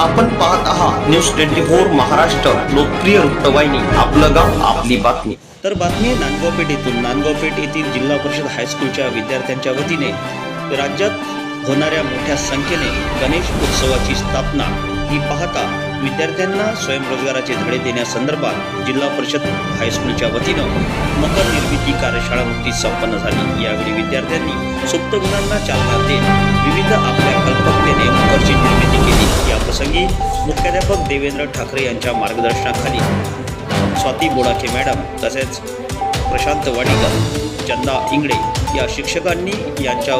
आपण पाहत आहात न्यूज ट्वेंटी फोर महाराष्ट्र लोकप्रिय वृत्तवाहिनी आपलं गाव आपली बातमी. तर बातमी नांदगावपेठ येथून नांदगावपेठ येथील जिल्हा परिषद हायस्कूलच्या विद्यार्थ्यांच्या वतीने राज्यात होणाऱ्या मोठ्या संख्येने गणेश उत्सवाची स्थापना ही पाहता विद्यार्थ्यांना स्वयंरोजगाराचे धडे देण्यासंदर्भात जिल्हा परिषद हायस्कूलच्या वतीनं मकर निर्मिती कार्यशाळा नुकतीच संपन्न झाली. यावेळी विद्यार्थ्यांनी सुप्त गुणांना चालना देत विविध आपल्या कल्पकतेने मकरची निर्मिती केली. या प्रसंगी मुख्याध्यापक देवेंद्र ठाकरे यांच्या मार्गदर्शनाखाली स्वाती बोडाखे मॅडम तसेच प्रशांत वाडीकर चंदा इंगडे या शिक्षकांनी यांच्या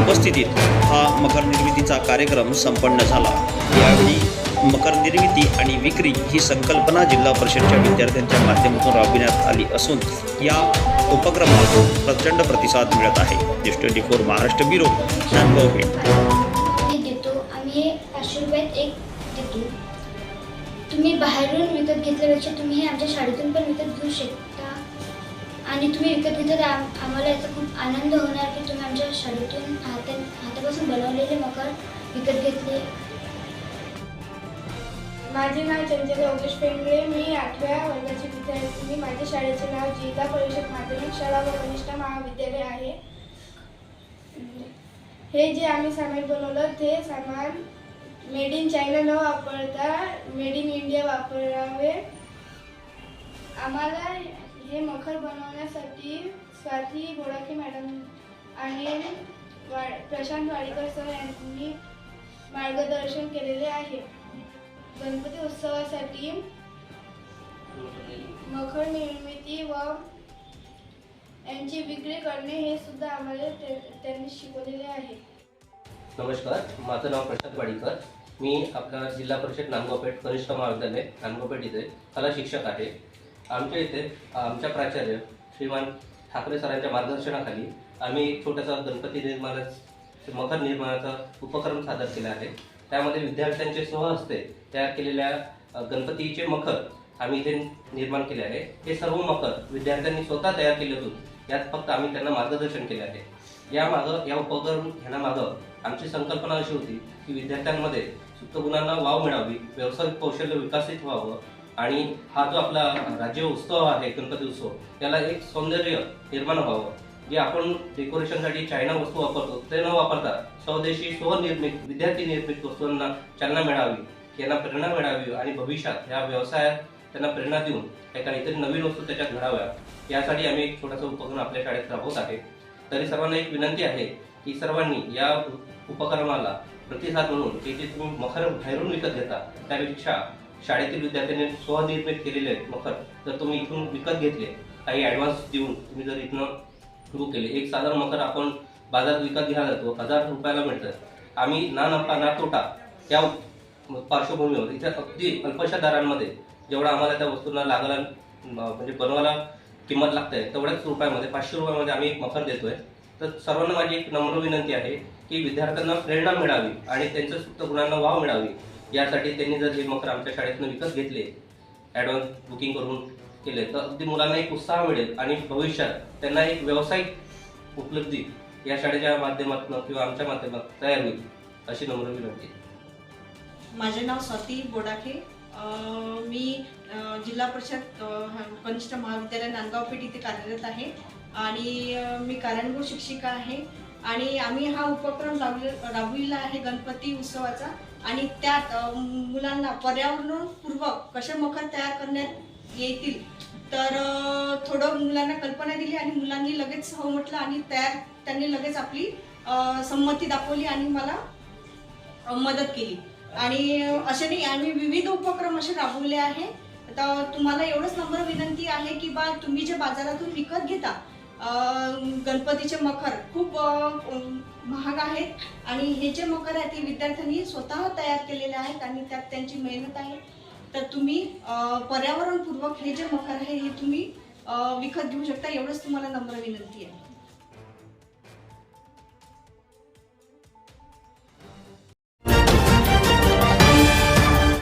उपस्थितीत हा मकर निर्मितीचा कार्यक्रम संपन्न झाला. यावेळी मकर निर्मिती आणि विक्री ही संकल्पना जिल्हा परिषदच्या विद्यार्थ्यांच्या माध्यमातून राबविण्यात आली असून या उपक्रमाला प्रचंड प्रतिसाद मिळत आहे. News twenty four Maharashtra bureau Nandgaon देतो आम्ही हे पाचशे रुपयात एक देतो. तुम्ही बाहेरून विकत घेतल्यापेक्षा तुम्ही हे आमच्या शाळेतून पण विकत घेऊ शकता आणि तुम्ही विकत घेतलं तर आम आम्हाला याचा खूप आनंद होणार की तुम्ही आमच्या शाळेतून हाता हातापासून बनवलेले मकर विकत घेतले. माझे नाव चंचल योगेश पेंडळे मी आठव्या वर्गाची विद्यार्थिनी माझ्या शाळेचे नाव जिल्हा परिषद माध्यमिक शाळा व कनिष्ठ महाविद्यालय आहे. हे जे आम्ही सामान बनवलं ते सामान मेड इन चायना न वापरता मेड इन इंडिया वापरावे. आम्हाला हे मखर बनवण्यासाठी स्वाती गोडाके मॅडम आणि वा प्रशांत वाडीकर सर यांनी मार्गदर्शन केलेले आहे. गणपती उत्सवासाठी मखर निर्मिती व यांची विक्री करणे हे सुद्धा आम्हाला त्यांनी शिकवलेले आहे. नमस्कार माझं नाव प्रशांत वाडीकर. मी आपला जिल्हा परिषद नांदगावपेठ कनिष्ठ महाविद्यालय नांदगावपेठ इथे कला शिक्षक आहे. आमच्या इथे आमच्या प्राचार्य श्रीमान ठाकरे सरांच्या मार्गदर्शनाखाली आम्ही एक छोटासा गणपती निर्माणाचा मकर निर्माणाचा उपक्रम सादर केला आहे. त्यामध्ये विद्यार्थ्यांचे सहहस्ते तयार केलेल्या गणपतीचे मखर आम्ही इथे निर्माण केले आहे. हे सर्व मखर विद्यार्थ्यांनी स्वतः तयार केले असून यात फक्त आम्ही त्यांना मार्गदर्शन केले आहे. यामागं या उपक्रम घेण्यामागं आमची संकल्पना अशी होती की विद्यार्थ्यांमध्ये सुप्त गुणांना वाव मिळावी व्यावसायिक कौशल्य विकसित व्हावं आणि हा जो आपला राज्य उत्सव आहे गणपती उत्सव त्याला एक सौंदर्य निर्माण व्हावं. जे आपण डेकोरेशनसाठी चायना वस्तू वापरतो ते न वापरता स्वदेशी स्वनिर्मित विद्यार्थी निर्मित वस्तूंना चालना मिळावी यांना प्रेरणा मिळावी आणि भविष्यात या व्यवसायात त्यांना प्रेरणा देऊन त्या काहीतरी नवीन वस्तू त्याच्यात घडाव्या. यासाठी आम्ही एक छोटासा उपक्रम आपल्या शाळेत राबवत आहे. तरी सर्वांना एक विनंती आहे की सर्वांनी या उपक्रमाला प्रतिसाद म्हणून जे जे तुम्ही मखर बाहेरून विकत घेता त्यापेक्षा शाळेतील विद्यार्थ्यांनी स्वनिर्मित केलेले मखर जर तुम्ही इथून विकत घेतले काही ॲडव्हान्स देऊन तुम्ही जर इथनं सुरू केले एक साधारण मखर आपण बाजारात विकत घ्यायला जातो हजार रुपयाला मिळतं. आम्ही ना नफा ना तोटा या पार्श्वभूमीवर इथे अगदी अल्पशा दरांमध्ये जेवढा आम्हाला त्या वस्तूंना लागायला म्हणजे बनवायला किंमत लागते तेवढ्याच रुपयामध्ये पाचशे रुपयामध्ये आम्ही एक मखर देतोय. तर सर्वांना माझी एक नम्र विनंती आहे की विद्यार्थ्यांना प्रेरणा मिळावी आणि त्यांच्या सुप्त गुणांना वाव मिळावी. यासाठी त्यांनी जर हे मखर आमच्या शाळेतनं विकत घेतले ॲडव्हान्स बुकिंग करून केले तर अगदी मुलांना एक उत्साह मिळेल आणि भविष्यात त्यांना एक व्यावसायिक उपलब्धी या शाळेच्या माध्यमातून किंवा आमच्या माध्यमातून तयार होईल अशी नम्र विनंती माझे नाव स्वाती बोडाखे. मी जिल्हा परिषद कनिष्ठ महाविद्यालय नांदगाव पेठ इथे कार्यरत आहे आणि मी कार्यानुभव शिक्षिका आहे आणि आम्ही हा उपक्रम राबवले राबविला आहे गणपती उत्सवाचा. आणि त्यात मुलांना पर्यावरणपूर्वक कसे मखर तयार करण्यात येतील तर थोडं मुलांना कल्पना दिली आणि मुलांनी लगेच हो म्हटलं आणि तयार त्यांनी लगेच आपली संमती दाखवली आणि मला मदत केली. आणि असे नाही आम्ही विविध उपक्रम असे राबवले आहे. तर तुम्हाला एवढंच नम्र विनंती आहे की बा तुम्ही जे बाजारातून विकत घेता गणपतीचे मखर खूप महाग आहेत. आणि हे जे मकर आहेत ते विद्यार्थ्यांनी स्वतः तयार केलेले आहेत आणि त्यात त्यांची मेहनत आहे. तर तुम्ही पर्यावरणपूर्वक हे जे मकर आहे हे तुम्ही विकत घेऊ शकता. एवढंच तुम्हाला नम्र विनंती आहे.